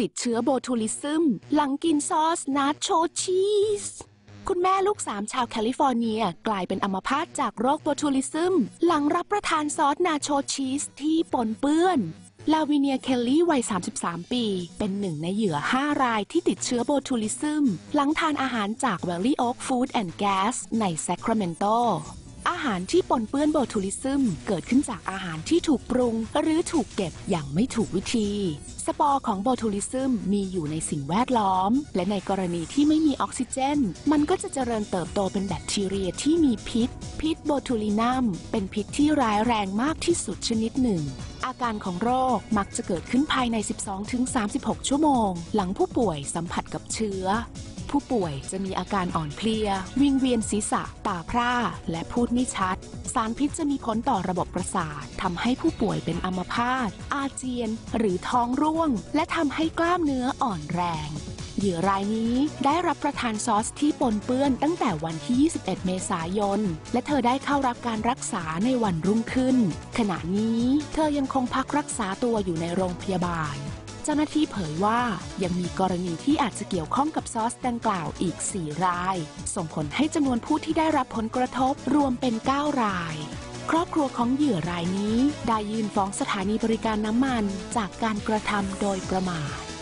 ติดเชื้อโบทูลิซึม หลังกินซอสนาโชชีส คุณแม่ลูกสามชาวแคลิฟอร์เนียกลายเป็นอัมพาตจากโรคโบทูลิซึม หลังรับประทานซอสนาโชชีสที่ปนเปื้อนลาวิเนียเคลลี่วัย 33 ปี เป็นหนึ่งในเหยื่อ 5 รายที่ติดเชื้อโบทูลิซึม หลังทานอาหารจาก Valley Oak Food and Gas ในแซคราเมนโต อาหารที่ปนเปื้อนโบทูลิซึม เกิดขึ้นจากอาหารที่ถูกปรุง หรือถูกเก็บอย่างไม่ถูกวิธี สปอร์ของโบทูลิซึมมีอยู่ในสิ่งแวดล้อม และในกรณีที่ไม่มีออกซิเจน มันก็จะเจริญเติบโตเป็นแบคทีเรียที่มีพิษ พิษโบทูลินัม เป็นพิษที่ร้ายแรงมากที่สุดชนิดหนึ่งอาการของโรคมักจะเกิดขึ้นภายใน 12-36 ชั่วโมง หลังผู้ป่วยสัมผัสกับเชื้อ ผู้ป่วยจะมีอาการอ่อนเพลีย วิงเวียนศีรษะ ตาพร่า และพูดไม่ชัด สารพิษจะมีผลต่อระบบประสาททำให้ผู้ป่วยเป็นอัมพาต อาเจียน หรือท้องร่วง และทำให้กล้ามเนื้ออ่อนแรงเหยื่อรายนี้ได้รับประทานซอสที่ปนเปื้อนตั้งแต่วันที่ 21 เมษายน และเธอได้เข้ารับการรักษาในวันรุ่งขึ้น ขณะนี้เธอยังคงพักรักษาตัวอยู่ในโรงพยาบาล จ้าหน้าที่เผยว่ายังมีกรณีที่อาจจะเกี่ยวข้องกับซอสดังกล่าวอีก 4 ราย ส่งผลให้จำนวนผู้ที่ได้รับผลกระทบรวมเป็น 9 ราย ครอบครัวของเหยื่อรายนี้ ได้ยื่นฟ้องสถานีบริการน้ำมันจากการกระทำโดยประมาท